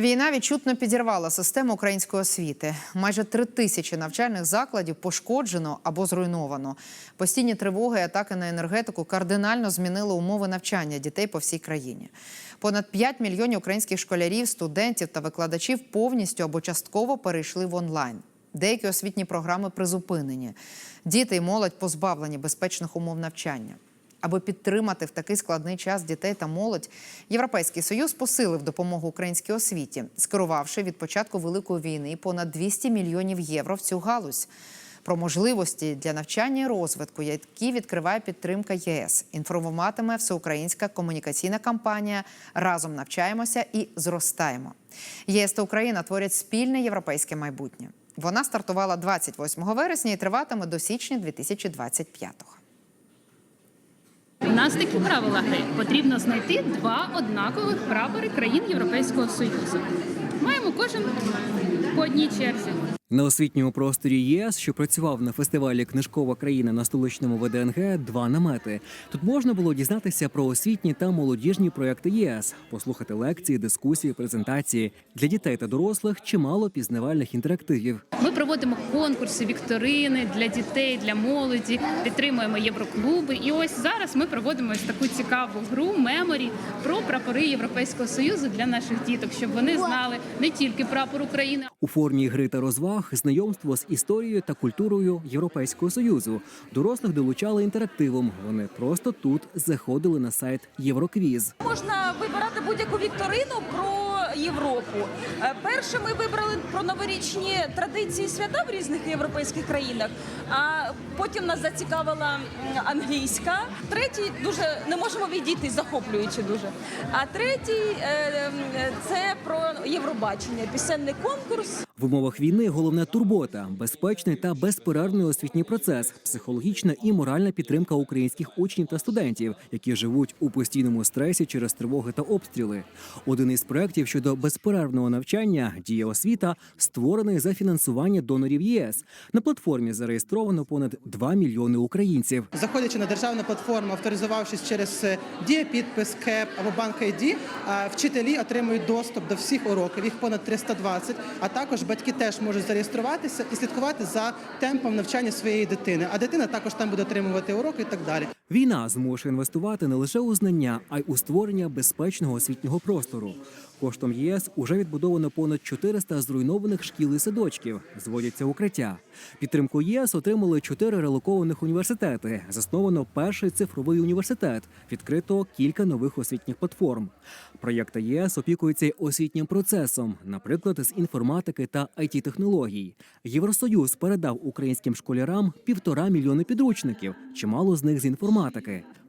Війна відчутно підірвала систему української освіти. Майже три тисячі навчальних закладів пошкоджено або зруйновано. Постійні тривоги і атаки на енергетику кардинально змінили умови навчання дітей по всій країні. Понад 5 мільйонів українських школярів, студентів та викладачів повністю або частково перейшли в онлайн. Деякі освітні програми призупинені. Діти і молодь позбавлені безпечних умов навчання. Аби підтримати в такий складний час дітей та молодь, Європейський союз посилив допомогу українській освіті, скерувавши від початку великої війни понад 200 мільйонів євро в цю галузь. Про можливості для навчання і розвитку, які відкриває підтримка ЄС, інформуватиме всеукраїнська комунікаційна кампанія Разом навчаємося і зростаємо. ЄС та Україна творять спільне європейське майбутнє. Вона стартувала 28 вересня і триватиме до січня 2025-го. Нас такі правила гри. Потрібно знайти два однакових прапори країн Європейського Союзу. Маємо кожен по одній черзі. На освітньому просторі ЄС, що працював на фестивалі Книжкова країна на столичному ВДНГ, два намети. Тут можна було дізнатися про освітні та молодіжні проекти ЄС, послухати лекції, дискусії, презентації для дітей та дорослих. Чимало пізнавальних інтерактивів. Ми проводимо конкурси, вікторини для дітей, для молоді, підтримуємо євроклуби. І ось зараз ми проводимо ось таку цікаву гру меморі про прапори Європейського Союзу для наших діток, щоб вони знали не тільки прапор України, У формі гри та розваг знайомство з історією та культурою Європейського союзу. Дорослих долучали інтерактивом. Вони просто тут заходили на сайт Євроквіз. Можна вибирати будь-яку вікторину про Європу. Е, Перше ми вибрали про новорічні традиції свята в різних європейських країнах. А потім нас зацікавила англійська. Третій дуже не можемо відійти, захоплюючи дуже. А третій е, це про Євробачення, пісенний конкурс. В умовах війни головна турбота, безпечний та безперервний освітній процес, психологічна і моральна підтримка українських учнів та студентів, які живуть у постійному стресі через тривоги та обстріли. Один із проєктів щодо безперервного навчання дія освіта створений за фінансування донорів ЄС. На платформі зареєстровано понад 2 мільйони українців. Заходячи на державну платформу, авторизувавшись через е, дієпідпис, КЕП або банк ID, а, вчителі отримують доступ до всіх уроків, їх понад 320, а також батьки теж можуть зареєструватися і слідкувати за темпом навчання своєї дитини. А дитина також там буде отримувати уроки і так далі. Війна змушує інвестувати не лише у знання, а й у створення безпечного освітнього простору. Коштом ЄС уже відбудовано понад 400 зруйнованих шкіл і садочків. Зводяться укриття. Підтримку ЄС отримали чотири релокованих університети. Засновано перший цифровий університет. Відкрито кілька нових освітніх платформ. Проєкти ЄС опікуються освітнім процесом, наприклад, з інформатики та it технологій. Євросоюз передав українським школярам півтора мільйони підручників, чимало з них з інформатики.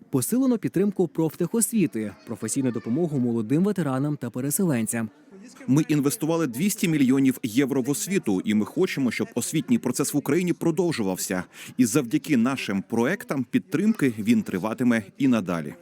Посилено підтримку профтехосвіти, професійну допомогу молодим ветеранам та переселенцям. Ми інвестували 200 мільйонів євро в освіту, і ми хочемо, щоб освітній процес в Україні продовжувався. І завдяки нашим проектам підтримки він триватиме і надалі.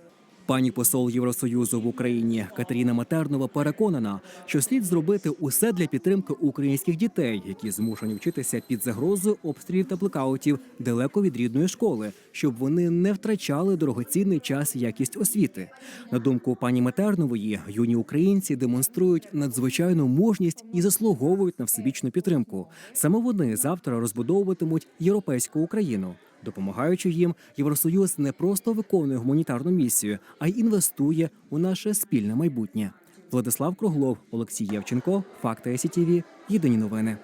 Пані посол Євросоюзу в Україні Катерина Матернова переконана, що слід зробити усе для підтримки українських дітей, які змушені вчитися під загрозою обстрілів та блекаутів далеко від рідної школи, щоб вони не втрачали дорогоцінний час і якість освіти. На думку пані Матернової, юні українці демонструють надзвичайну мужність і заслуговують на всебічну підтримку. Саме вони завтра розбудовуватимуть європейську Україну. Допомагаючи їм, Євросоюз не просто виконує гуманітарну місію, а й інвестує у наше спільне майбутнє. Владислав Круглов, Олексій Євченко, Факти СІТІВІ. Єдині новини.